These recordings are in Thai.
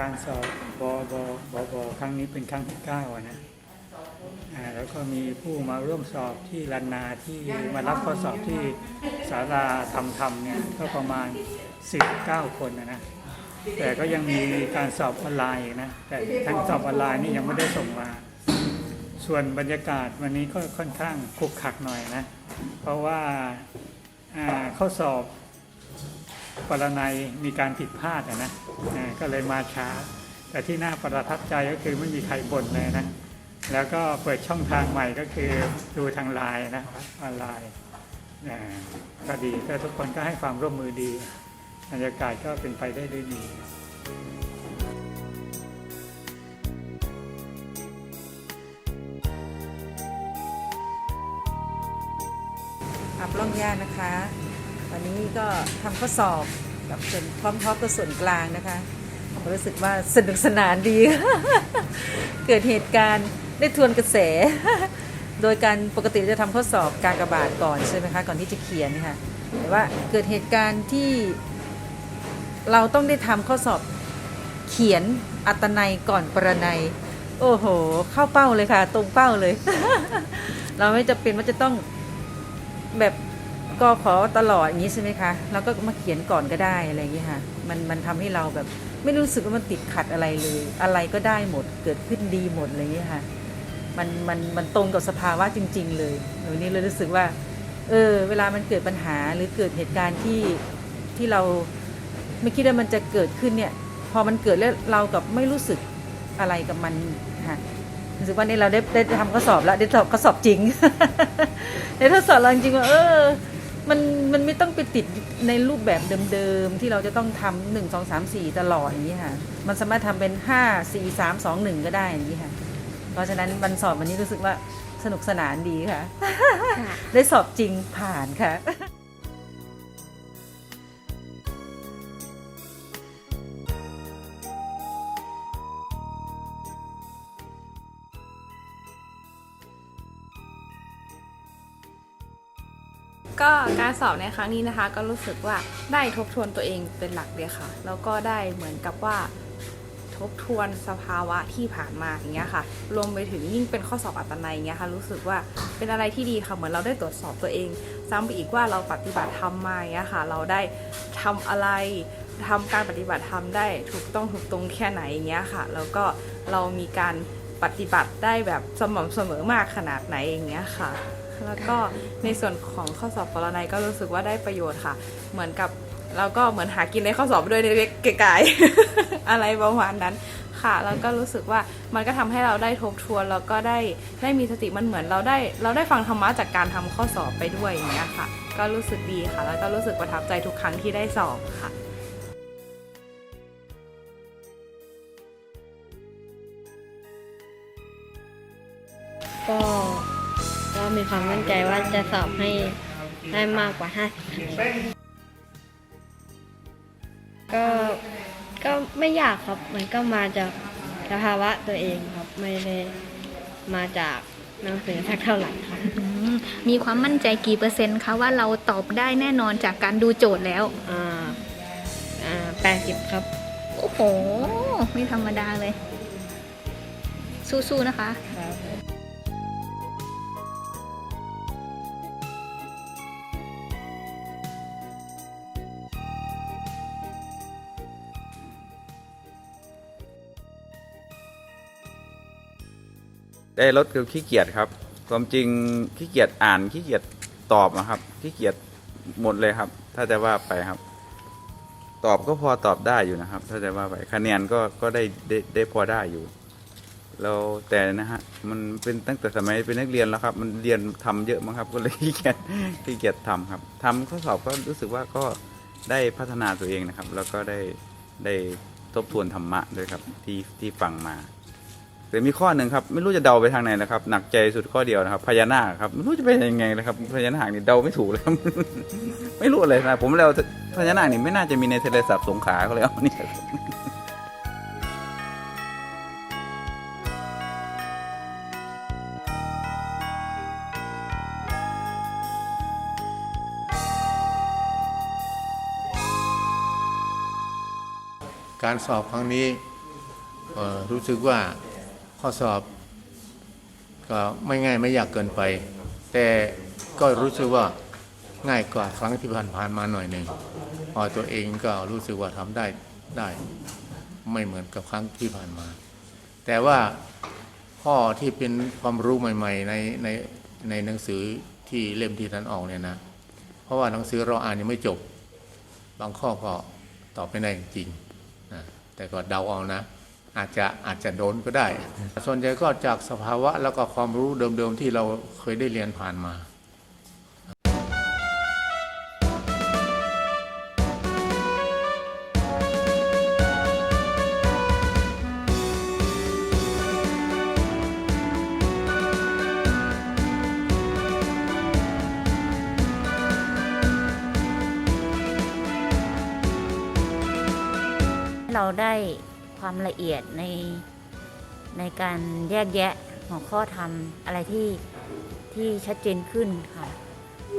การสอบบอบอบอบอครั้งนี้เป็นครั้งที่เก้าอะนะแล้วก็มีผู้มาร่วมสอบที่ลันนาที่มารับข้อสอบที่ศาลาธรรมธรรมเนี่ยก็ประมาณ 19 คนนะนะแต่ก็ยังมีการสอบออนไลน์นะแต่ทั้งสอบออนไลน์นี่ยังไม่ได้ส่งมา ส่วนบรรยากาศวันนี้ก็ค่อนข้างคุกคลักหน่อยนะ เพราะว่าข้อสอบ ปรนัยมีการผิดพลาดอะนะก็เลยมาช้า แต่ที่น่าประทับใจก็คือไม่มีใครบ่นเลยนะ แล้วก็เปิดช่องทางใหม่ก็คือดูทางไลน์นะออนไลน์ก็ดีก็ทุกคนก็ให้ความร่วมมือดีบรรยากาศก็เป็นไปได้ด้วยดีอับล่องย่านะคะ วันนี้ก็ทำข้อสอบกับส่วนพร้อมๆกับส่วนกลางนะคะผมรู้สึกว่าสนุกสนานดี เกิดเหตุการณ์ได้ทวนกระแส โดยการปกติจะทำข้อสอบการกระบาดก่อนใช่ไหมคะก่อนที่จะเขียนค่ะแต่ว่าเกิดเหตุการณ์ที่เราต้องได้ทำข้อสอบเขียนอัตนัยก่อนปรนัย โอ้โห เข้าเป้าเลยค่ะ ตรงเป้าเลย เราไม่จะเป็นว่าจะต้องแบบ ก็ขอตลอดอย่างนี้ใช่ไหมคะเราก็มาเขียนก่อนก็ได้อะไรอย่างนี้ค่ะมันมันทำให้เราแบบไม่รู้สึกว่ามันติดขัดอะไรเลย อะไรก็ได้หมดเกิดขึ้นดีหมดอะไรอย่างนี้ค่ะมันมันมันตรงกับสภาวะจริง ๆ เลยวันนี้เลยรู้สึกว่า เออ เวลามันเกิดปัญหาหรือเกิดเหตุการณ์ที่ที่เราไม่คิดว่ามันจะเกิดขึ้นเนี่ย พอมันเกิดแล้วเรากับไม่รู้สึกอะไรกับมันค่ะรู้สึกว่านี่เราได้ได้ทำข้อสอบแล้วได้สอบข้อสอบจริงในทดสอบเราจริงว่าเออ มันมันไม่ต้องไปติดในรูปแบบเดิมๆ ที่เราจะต้องทำหนึ่งสองสามสี่ตลอดอย่างนี้ค่ะ มันสามารถทำเป็นห้าสี่สามสองหนึ่งก็ได้อย่างนี้ค่ะ เพราะฉะนั้นวันสอบวันนี้รู้สึกว่าสนุกสนานดีค่ะ ได้สอบจริงผ่านค่ะ ก็การสอบในครั้งนี้นะคะ ก็รู้สึกว่าได้ทบทวนตัวเองเป็นหลักเลยค่ะ แล้วก็ได้เหมือนกับว่าทบทวนสภาวะที่ผ่านมาอย่างเงี้ยค่ะ รวมไปถึงยิ่งเป็นข้อสอบอัตนัยอย่างเงี้ยค่ะ รู้สึกว่าเป็นอะไรที่ดีค่ะ เหมือนเราได้ตรวจสอบตัวเอง ซ้ำไปอีกว่าเราปฏิบัติธรรมาอย่างเงี้ยค่ะ เราได้ทำอะไรทำการปฏิบัติธรรมได้ถูกต้องถูกตรงแค่ไหนอย่างเงี้ยค่ะ แล้วก็เรามีการปฏิบัติได้แบบสม่ำเสมอมากขนาดไหนอย่างเงี้ยค่ะ แล้วก็ในส่วนของข้อสอบปรนัยก็รู้สึกว่าได้ประโยชน์ค่ะ เหมือนกับเราก็เหมือนหากินในข้อสอบด้วยในเล็กไกลๆอะไรประมาณนั้นค่ะ แล้วก็รู้สึกว่ามันก็ทำให้เราได้ทบทวนแล้วก็ได้ได้มีสติมันเหมือนเราได้เราได้ฟังธรรมะจากการทำข้อสอบไปด้วยอย่างเงี้ยค่ะ ก็รู้สึกดีค่ะ แล้วก็รู้สึกประทับใจทุกครั้งที่ได้สอบค่ะก็ ก็มีความมั่นใจว่าจะสอบให้ได้มากกว่า 50คะแนนก็ก็ไม่ยากครับ มันก็มาจากสภาวะตัวเองครับ ไม่ได้มาจากหนังสือสักเท่าไหร่ครับ อืมมีความมั่นใจกี่เปอร์เซ็นต์คะว่าเราตอบได้แน่นอนจากการดูโจทย์แล้ว อ่า อ่าแปดสิบครับ โอ้โห ไม่ธรรมดาเลย สู้ๆนะคะ ครับ ได้ลดคือขี้เกียจครับความจริงขี้เกียจอ่านขี้เกียจตอบนะครับขี้เกียจหมดเลยครับ ถ้าจะว่าไปครับ ตอบก็พอตอบได้อยู่นะครับ ถ้าจะว่าไปคะแนนก็ก็ได้ได้ได้พอได้อยู่แล้วแต่นะฮะมันเป็นตั้งแต่สมัยเป็นนักเรียนแล้วครับ มันเรียนทำเยอะมั้งครับ ก็เลยขี้เกียจขี้เกียจทำครับทำข้อสอบก็รู้สึกว่าก็ได้พัฒนาตัวเองนะครับ แล้วก็ได้ได้ทบทวนธรรมะด้วยครับที่ที่ฟังมา แต่มีข้อหนึ่งครับ ไม่รู้จะเดาไปทางไหนนะครับ หนักใจสุดข้อเดียวนะครับ พญานาคครับไม่รู้จะเป็นยังไงเลยครับ พญานาคนี่เดาไม่ถูกเลยไม่รู้เลยนะผมแล้วพญานาคนี่ไม่น่าจะมีในเทเลศัพท์สงขลาเขาเลยเอาเนี่ยการสอบครั้งนี้รู้สึกว่า ข้อสอบก็ไม่ง่ายไม่ยากเกินไป แต่ก็รู้สึกว่าง่ายกว่าครั้งที่ผ่านๆมาหน่อยหนึ่งพอตัวเองก็รู้สึกว่าทำได้ได้ ไม่เหมือนกับครั้งที่ผ่านมา แต่ว่าข้อที่เป็นความรู้ใหม่ๆในในในหนังสือที่เล่มที่ท่านออกเนี่ยนะ เพราะว่าหนังสือเราอ่านยังไม่จบ บางข้อก็ตอบไม่ได้จริงนะแต่ก็เดาเอานะ อาจจะอาจจะโดนก็ได้ ส่วนใหญ่ก็จากสภาวะแล้วก็ความรู้เดิมๆที่เราเคยได้เรียนผ่านมาเราได้ ความละเอียดในในการแยกแยะหัวข้อทำอะไรที่ที่ชัดเจนขึ้นค่ะ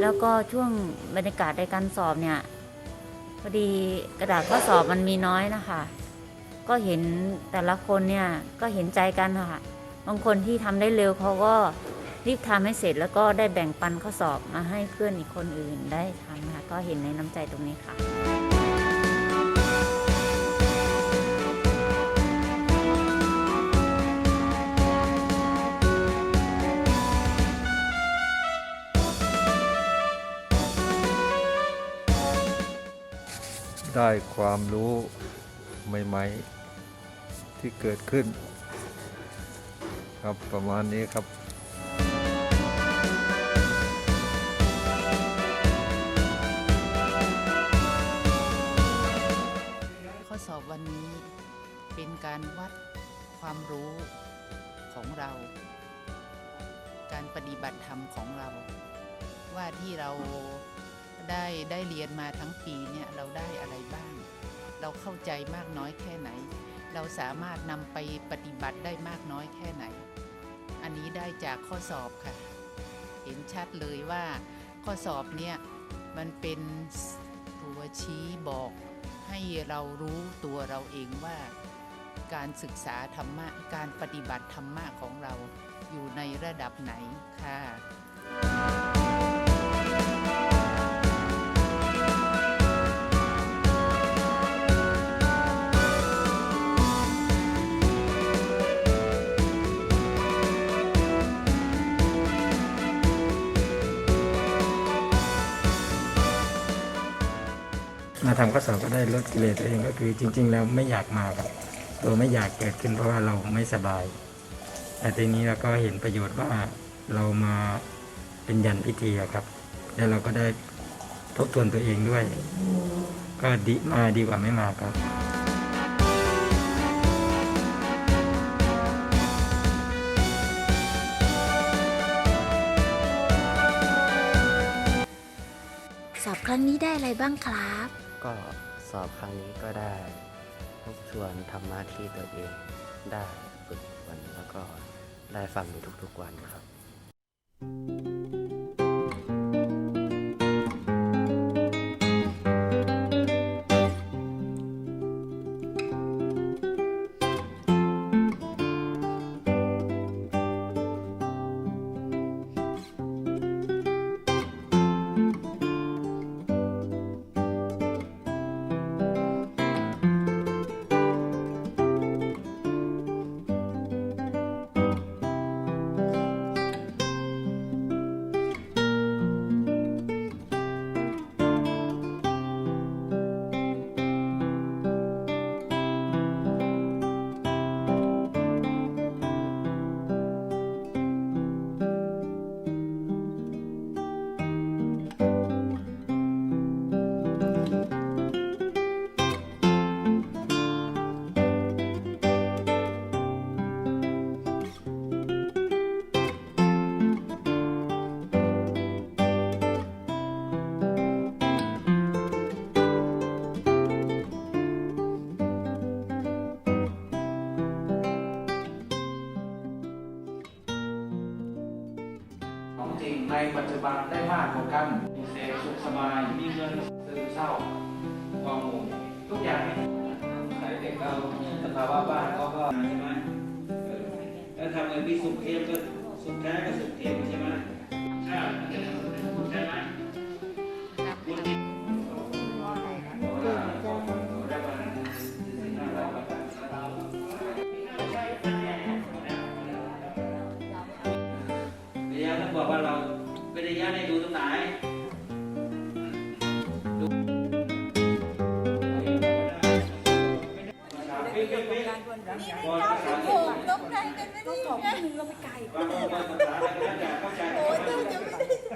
แล้วก็ช่วงบรรยากาศในการสอบเนี่ยพอดีกระดาษข้อสอบมันมีน้อยนะคะ ก็เห็นแต่ละคนเนี่ยก็เห็นใจกันค่ะ บางคนที่ทำได้เร็วเขาก็รีบทำให้เสร็จแล้วก็ได้แบ่งปันข้อสอบมาให้เพื่อนอีกคนอื่นได้ทำนะคะก็เห็นในน้ำใจตรงนี้ค่ะ ได้ความรู้ใหม่ๆ ที่เกิดขึ้น ครับประมาณนี้ครับข้อสอบวันนี้เป็นการวัดความรู้ของเรา การปฏิบัติธรรมของเรา ว่าที่เรา ได้ได้เรียนมาทั้งปีเนี่ยเราได้อะไรบ้าง เราเข้าใจมากน้อยแค่ไหน เราสามารถนำไปปฏิบัติได้มากน้อยแค่ไหน อันนี้ได้จากข้อสอบค่ะ เห็นชัดเลยว่าข้อสอบเนี่ยมันเป็นตัวชี้บอกให้เรารู้ตัวเราเองว่าการศึกษาธรรมะการปฏิบัติธรรมะของเราอยู่ในระดับไหนค่ะ มาทำข้อสอบก็ได้ลดกิเลสตัวเองก็คือจริง ๆ แล้วไม่อยากมาครับตัวไม่อยากเกิดขึ้นเพราะว่าเราไม่สบายแต่ทีนี้เราก็เห็นประโยชน์ว่าเรามาเป็นยันพิธีครับ แล้วเราก็ได้ทบทวนตัวเองด้วย ก็ดีมาดีกว่าไม่มาครับสอบครั้งนี้ได้อะไรบ้างครับ ก็สอบครั้งนี้ก็ได้ทบทวนธรรมะที่ตัวเองได้ฝึกฝนแล้วก็ได้ฟังอยู่ทุกๆวันครับ ปัจจุบันได้มากกว่ากันมีเสพสุขสบายมีเงินซึมเศร้างองูทุกอย่างใครเด็กเราสภาวะบ้านเขาก็แล้วทำไงมีสุขเทียมก็สุขแท้ก็สุขเทียมใช่ไหมใช่ใช่ไหม